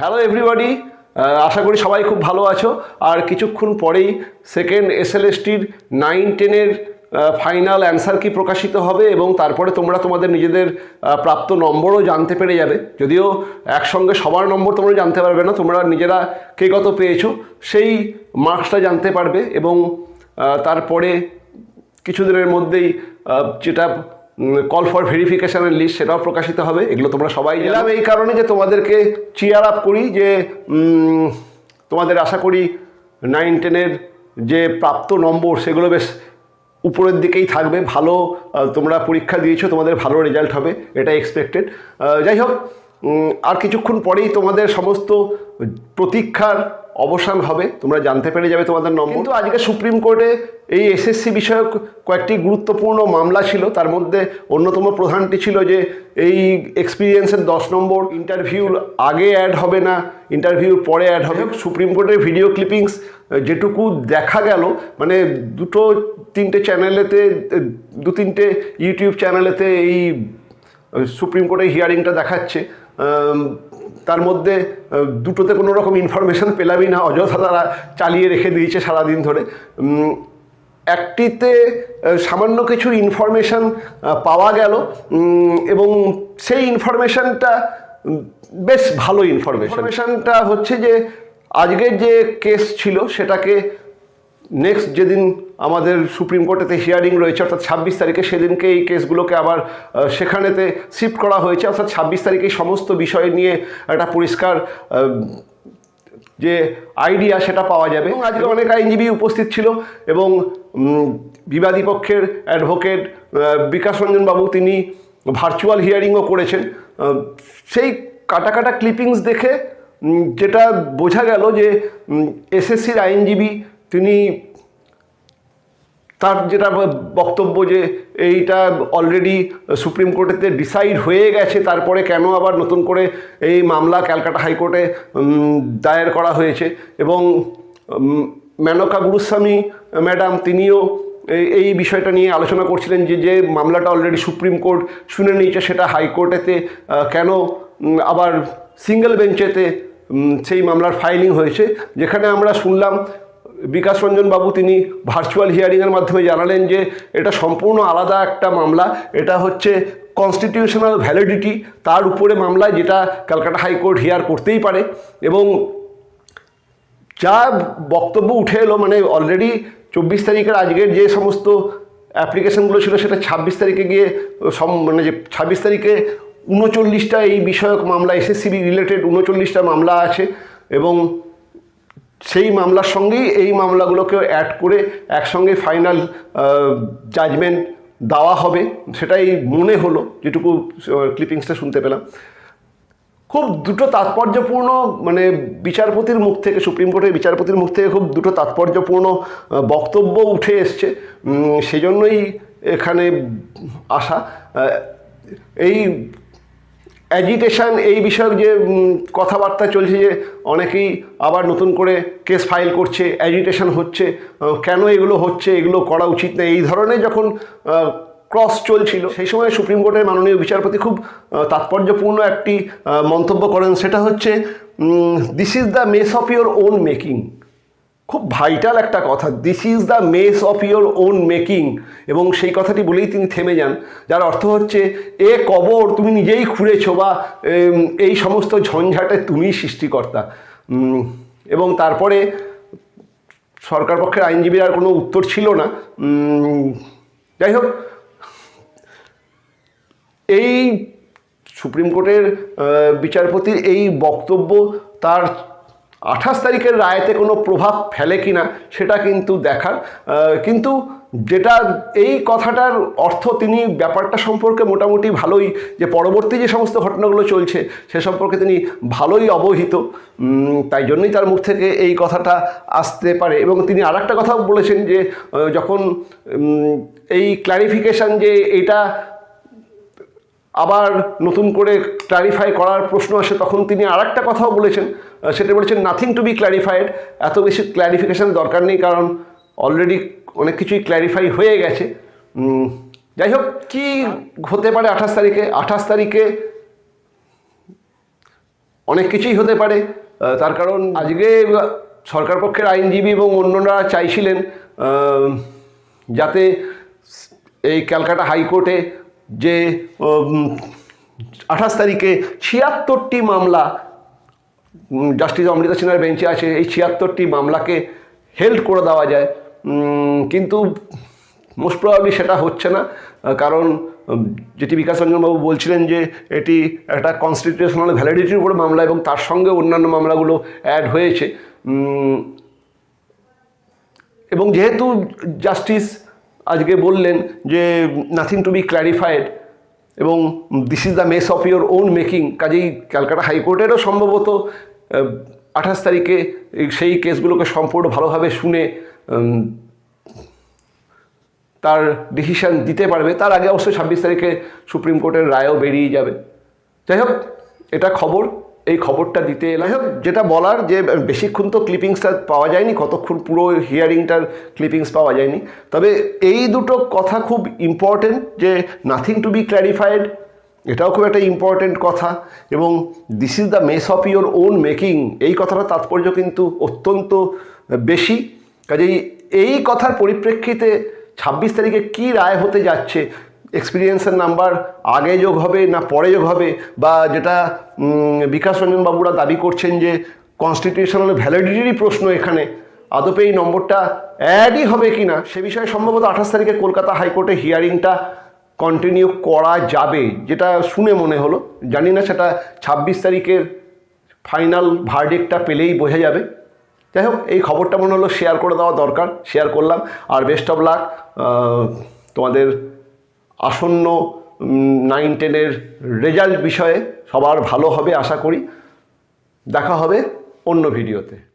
Hello everybody আশা করি সবাই খুব ভালো আছো। আর কিছুক্ষণ পরেই সেকেন্ড এসএলএসটির নাইন টেনের ফাইনাল অ্যান্সার কি প্রকাশিত হবে এবং তারপরে তোমরা তোমাদের নিজেদের প্রাপ্ত নম্বরও জানতে পেরে যাবে। যদিও একসঙ্গে সবার নম্বর তোমরা জানতে পারবে না, তোমরা নিজেরা কে কত পেয়েছ, সেই মার্কসটা জানতে পারবে এবং তারপরে কিছুদিনের মধ্যেই যেটা কল ফর ভেরিফিকেশানের লিস্ট সেটাও প্রকাশিত হবে। এগুলো তোমরা সবাই এলাম এই কারণে যে তোমাদেরকে চিয়ার আপ করি যে তোমাদের আশা করি নাইন টেনের যে প্রাপ্ত নম্বর, সেগুলো বেশ উপরের দিকেই থাকবে। ভালো তোমরা পরীক্ষা দিয়েছ, তোমাদের ভালো রেজাল্ট হবে, এটা এক্সপেক্টেড যাই হোক আর কিছুক্ষণ পরেই তোমাদের সমস্ত প্রতীক্ষার অবসান হবে, তোমরা জানতে পেরে যাবে তোমাদের নম্বর। কিন্তু আজকে সুপ্রিম কোর্টে এই এসএসসি বিষয়ক কয়েকটি গুরুত্বপূর্ণ মামলা ছিল, তার মধ্যে অন্যতম প্রধানটি ছিল যে এই এক্সপিরিয়েন্সের দশ নম্বর ইন্টারভিউর আগে অ্যাড হবে না ইন্টারভিউর পরে অ্যাড হবে। সুপ্রিম কোর্টের ভিডিও ক্লিপিংস যেটুকু দেখা গেল মানে দুটো তিনটে চ্যানেলেতে দু তিনটে ইউটিউব চ্যানেলেতে এই সুপ্রিম কোর্টের হিয়ারিংটা দেখাচ্ছে। তার মধ্যে দুটোতে কোনো রকম ইনফরমেশন পেলামই না অযথা তারা চালিয়ে রেখে দিয়েছে সারাদিন ধরে। একটিতে সামান্য কিছু ইনফরমেশন পাওয়া গেল। এবং সেই ইনফরমেশনটা বেশ ভালো ইনফরমেশন ইনফরমেশনটা হচ্ছে যে আজকের যে কেস ছিল সেটাকে নেক্সট যেদিন আমাদের সুপ্রিম কোর্টেতে হিয়ারিং রয়েছে অর্থাৎ ছাব্বিশ তারিখে সেদিনকে এই কেসগুলোকে আবার সেখানেতে শিফট করা হয়েছে। অর্থাৎ ছাব্বিশ তারিখে সমস্ত বিষয় নিয়ে একটা পরিষ্কার যে আইডিয়া সেটা পাওয়া যাবে। এবং আজকে অনেক আইনজীবী উপস্থিত ছিল এবং বিবাদী পক্ষের অ্যাডভোকেট বিকাশ রঞ্জন বাবু তিনি ভার্চুয়াল হিয়ারিংও করেছেন। সেই কাটা কাটা ক্লিপিংস দেখে যেটা বোঝা গেল যে এসএসসির আইনজীবী তিনি তার যেটা বক্তব্য যে এইটা অলরেডি সুপ্রিম কোর্টেতে ডিসাইড হয়ে গেছে, তারপরে কেন আবার নতুন করে এই মামলা ক্যালকাটা হাইকোর্টে দায়ের করা হয়েছে এবং মেনকা গুরুস্বামী ম্যাডাম তিনিও এই- বিষয়টা নিয়ে আলোচনা করছিলেন যে যে মামলাটা অলরেডি সুপ্রিম কোর্ট শুনে নিয়েছে, সেটা হাইকোর্টেতে কেন আবার সিঙ্গেল বেঞ্চেতে সেই মামলার ফাইলিং হয়েছে। যেখানে আমরা শুনলাম বিকাশ বাবু তিনি ভার্চুয়াল হিয়ারিংয়ের মাধ্যমে জানালেন যে এটা সম্পূর্ণ আলাদা একটা মামলা। এটা হচ্ছে কনস্টিটিউশনাল ভ্যালিডিটি তার উপরে মামলা যেটা ক্যালকাটা হাইকোর্ট হিয়ার করতেই পারে। এবং যা বক্তব্য উঠে এলো মানে অলরেডি চব্বিশ তারিখের আজকের যে সমস্ত অ্যাপ্লিকেশনগুলো ছিল, সেটা ছাব্বিশ তারিখে গিয়ে সম মানে যে ছাব্বিশ তারিখে উনচল্লিশটা এই বিষয়ক মামলা এসএসসিবি রিলেটেড উনচল্লিশটা মামলা আছে। এবং সেই মামলার সঙ্গেই এই মামলাগুলোকে অ্যাড করে একসঙ্গে ফাইনাল জাজমেন্ট দেওয়া হবে। সেটাই মনে হলো, যেটুকু ক্লিপিংসটা শুনতে পেলাম। খুব দুটো তাৎপর্যপূর্ণ মানে বিচারপতির মুখ থেকে, সুপ্রিম কোর্টের বিচারপতির মুখ থেকে খুব দুটো তাৎপর্যপূর্ণ বক্তব্য উঠে এসছে। সেজন্যই এখানে আসা। এই অ্যাজিটেশন এই বিষয়ক যে কথাবার্তা চলছে যে, অনেকেই আবার নতুন করে কেস ফাইল করছে অ্যাজিটেশন হচ্ছে কেন এগুলো হচ্ছে, এগুলো করা উচিত না, এই ধরনের যখন ক্রস চলছিল, সেই সময় সুপ্রিম কোর্টের মাননীয় বিচারপতি খুব তাৎপর্যপূর্ণ একটি মন্তব্য করেন, সেটা হচ্ছে this is the mess of your own making খুব ভাইটাল একটা কথা। This is the mess of your own making এবং সেই কথাটি বলেই তিনি থেমে যান। যার অর্থ হচ্ছে, এ কবর তুমি নিজেই খুঁড়েছো বা এই সমস্ত ঝঞ্ঝাটে তুমিই সৃষ্টিকর্তা। এবং তারপরে সরকার পক্ষের আইনজীবীর আর কোনো উত্তর ছিল না। যাই হোক, এই সুপ্রিম কোর্টের বিচারপতির এই বক্তব্য তার আঠাশ তারিখের রায়তে কোনো প্রভাব ফেলে কি না, সেটা কিন্তু দেখার। কিন্তু যেটা এই কথাটার অর্থ, তিনি ব্যাপারটা সম্পর্কে মোটামুটি ভালোই, যে পরবর্তী যে সমস্ত ঘটনাগুলো চলছে, সে সম্পর্কে তিনি ভালোই অবহিত। তাই জন্যই তার মুখ থেকে এই কথাটা আসতে পারে। এবং তিনি আর একটা কথাও বলেছেন যে যখন এই ক্ল্যারিফিকেশান যে এটা আবার নতুন করে ক্লারিফাই করার প্রশ্ন আসে, তখন তিনি আর একটা কথাও বলেছেন। সেটা বলেছেন নাথিং টু বি ক্ল্যারিফাইড এত বেশি ক্ল্যারিফিকেশান দরকার নেই, কারণ অলরেডি অনেক কিছুই ক্ল্যারিফাই হয়ে গেছে। যাই হোক, কী হতে পারে আঠাশ তারিখে? আঠাশ তারিখে অনেক কিছুই হতে পারে। তার কারণ আজকে সরকার পক্ষের আইনজীবী এবং অন্যরা চাইছিলেন যাতে এই ক্যালকাটা হাইকোর্টে যে আঠাশ তারিখে ছিয়াত্তরটি মামলা জাস্টিস অমৃতা সিনহার বেঞ্চে আছে, এই ছিয়াত্তরটি মামলাকে হেল্ড করে দেওয়া যায়। কিন্তু মোস্ট প্রবাবলি সেটা হচ্ছে না, কারণ যেটি বিকাশ রঞ্জনবাবু বলছিলেন যে, এটি একটা কনস্টিটিউশনাল ভ্যালিডিটির উপরে মামলা এবং তার সঙ্গে অন্যান্য মামলাগুলো অ্যাড হয়েছে। এবং যেহেতু জাস্টিস আজকে বললেন যে নাথিং টু বি ক্ল্যারিফাইড এবং this is the mess of your own making কাজেই ক্যালকাটা হাইকোর্টেরও সম্ভবত আঠাশ তারিখে সেই কেসগুলোকে সম্পূর্ণ ভালোভাবে শুনে তার ডিসিশান দিতে পারবে। তার আগে অবশ্যই ছাব্বিশ তারিখে সুপ্রিম কোর্টের রায়ও বেরিয়ে যাবে। যাই হোক, এটা খবর। এই খবরটা দিতে এলাম। হোক, যেটা বলার যে বেশিক্ষণ তো ক্লিপিংসটা পাওয়া যায়নি, কতক্ষণ পুরো হিয়ারিংটার ক্লিপিংস পাওয়া যায়নি। তবে এই দুটো কথা খুব ইম্পর্টেন্ট যে নাথিং টু বি ক্ল্যারিফাইড এটাও খুব একটা ইম্পর্টেন্ট কথা এবং this is the mess of your own making এই কথাটা তাৎপর্য কিন্তু অত্যন্ত বেশি। কাজেই এই কথার পরিপ্রেক্ষিতে ছাব্বিশ তারিখে কী রায় হতে যাচ্ছে এক্সপিরিয়েন্সের নাম্বার আগে যোগ হবে না পরে যোগ হবে বা যেটা বিকাশ রঞ্জন বাবুরা দাবি করছেন যে কনস্টিটিউশনাল ভ্যালিডিটিরই প্রশ্ন এখানে। আদপে এই নম্বরটা অ্যাডই হবে কি না সে বিষয়ে সম্ভবত আঠাশ তারিখে কলকাতা হাইকোর্টে হিয়ারিংটা কন্টিনিউ করা যাবে, যেটা শুনে মনে হলো। জানি না সেটা ছাব্বিশ তারিখের ফাইনাল ভার্ডিকটা পেলেই বোঝা যাবে। যাই হোক, এই খবরটা মনে হলো শেয়ার করে দেওয়া দরকার শেয়ার করলাম। আর বেস্ট অফ লাক তোমাদের আসন্ন নাইন টেনের রেজাল্ট বিষয়ে সবার ভালো হবে আশা করি। দেখা হবে অন্য ভিডিওতে